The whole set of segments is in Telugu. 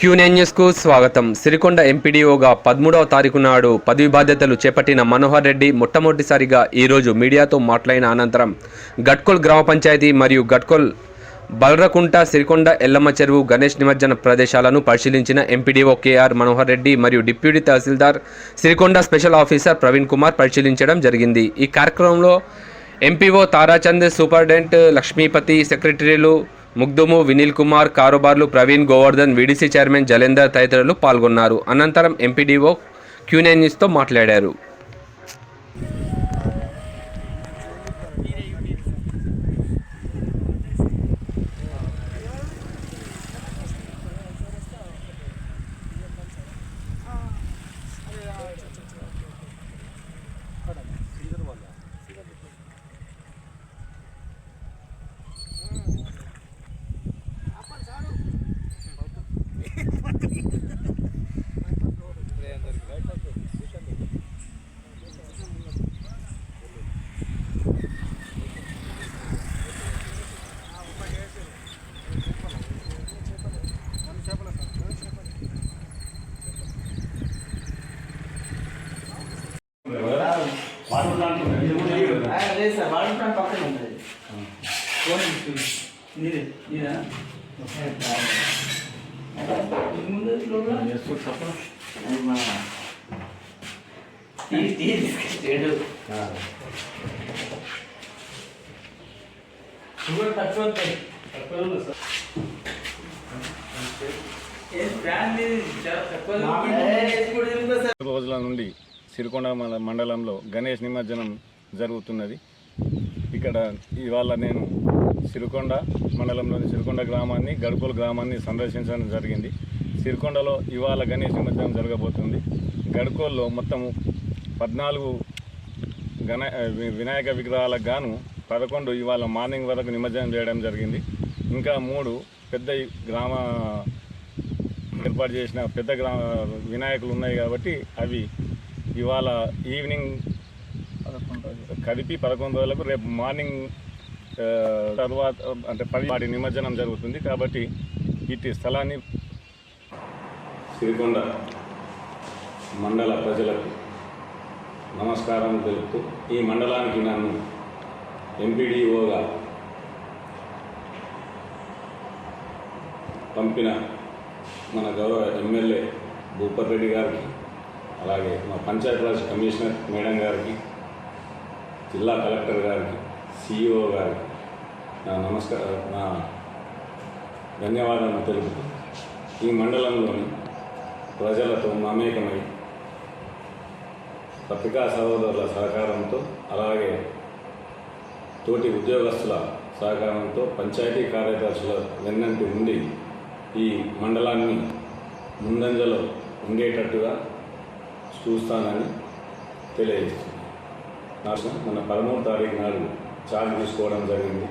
క్యూనెన్ న్యూస్కు స్వాగతం. సిరికొండ ఎంపీడీఓగా పదమూడవ తారీఖు నాడు పదవి బాధ్యతలు చేపట్టిన మనోహర్ రెడ్డి మొట్టమొదటిసారిగా ఈరోజు మీడియాతో మాట్లాడిన అనంతరం గట్కోల్ గ్రామ పంచాయతీ మరియు గట్కోల్ బలరకుంట సిరికొండ ఎల్లమ్మ చెరువు గణేష్ నిమజ్జన ప్రదేశాలను పరిశీలించిన ఎంపీడీఓ కేఆర్ మనోహర్ రెడ్డి మరియు deputy tahsildar Sirikonda special officer Praveen Kumar పరిశీలించడం జరిగింది. ఈ కార్యక్రమంలో ఎంపీఓ తారాచంద్ సూపరింటెండెంట్ లక్ష్మీపతి సెక్రటరీలు ముగ్దుము వినిల్ కుమార్ కారోబార్లు ప్రవీణ్ గోవర్ధన్ వీడీసీ చైర్మన్ జలేందర్ తదితరులు పాల్గొన్నారు. అనంతరం ఎంపీడీఓ క్యూనైన్ మాట్లాడారు. లేదు సార్ వాటర్ ప్లాంట్ పక్కన ఉంటుంది ఫోన్ నీదే నీదా ముందు మన తీ తీ తీసుకొచ్చాడు షుగర్ తక్కువ తక్కువ సార్. రోజుల నుండి సిరికొండ మండలంలో గణేష్ నిమజ్జనం జరుగుతున్నది. ఇక్కడ ఇవాళ నేను సిరికొండ మండలంలోని సిరికొండ గ్రామాన్ని గడుకోలు గ్రామాన్ని సందర్శించడం జరిగింది. సిరికొండలో ఇవాళ గణేష్ నిమజ్జనం జరగబోతుంది. గడుకోల్లో మొత్తం పద్నాలుగు గణ వినాయక విగ్రహాలకు గాను పదకొండు ఇవాళ మార్నింగ్ వరకు నిమజ్జనం చేయడం జరిగింది. ఇంకా మూడు పెద్ద గ్రామ ఏర్పాటు చేసిన పెద్ద గ్రామ వినాయకులు ఉన్నాయి కాబట్టి అవి ఇవాళ ఈవినింగ్ కలిపి పదకొండు రోజులకు రేపు మార్నింగ్ తర్వాత అంటే పది వాటి నిమజ్జనం జరుగుతుంది కాబట్టి ఇటు స్థలాన్ని సిరికొండ మండల ప్రజలకు నమస్కారం తెలుపుతూ ఈ మండలానికి నన్ను ఎంపీడీఓగా పంపిన మన గౌరవ ఎమ్మెల్యే భూపర్ రెడ్డి గారికి అలాగే మా పంచాయతీరాజ్ కమిషనర్ మేడం గారికి జిల్లా కలెక్టర్ గారికి సిఇఓ గారికి నా నమస్కార నా ధన్యవాదాలు తెలుపుతూ ఈ మండలంలోని ప్రజలతో మమేకమై పత్రికా సహోదరుల సహకారంతో అలాగే తోటి ఉద్యోగస్తుల సహకారంతో పంచాయతీ కార్యదర్శుల వెన్నంటి ఉండి ఈ మండలాన్ని ముందంజలో ఉండేటట్టుగా చూస్తానని తెలియజేస్తుంది. నాకు మన పదమూడు తారీఖు నాడు ఛార్జ్ తీసుకోవడం జరిగింది.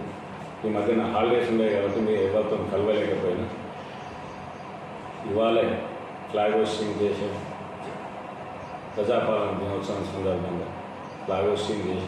ఈ మధ్యన హాలిడేస్ ఉండే కాబట్టి మీరు ఎవరితో కలవలేకపోయినా ఇవాళ ఫ్లాగ్ హోస్టింగ్ చేసే ప్రజాపాలన దినోత్సవం సందర్భంగా ఫ్లాగ్ హోస్టింగ్ చేసి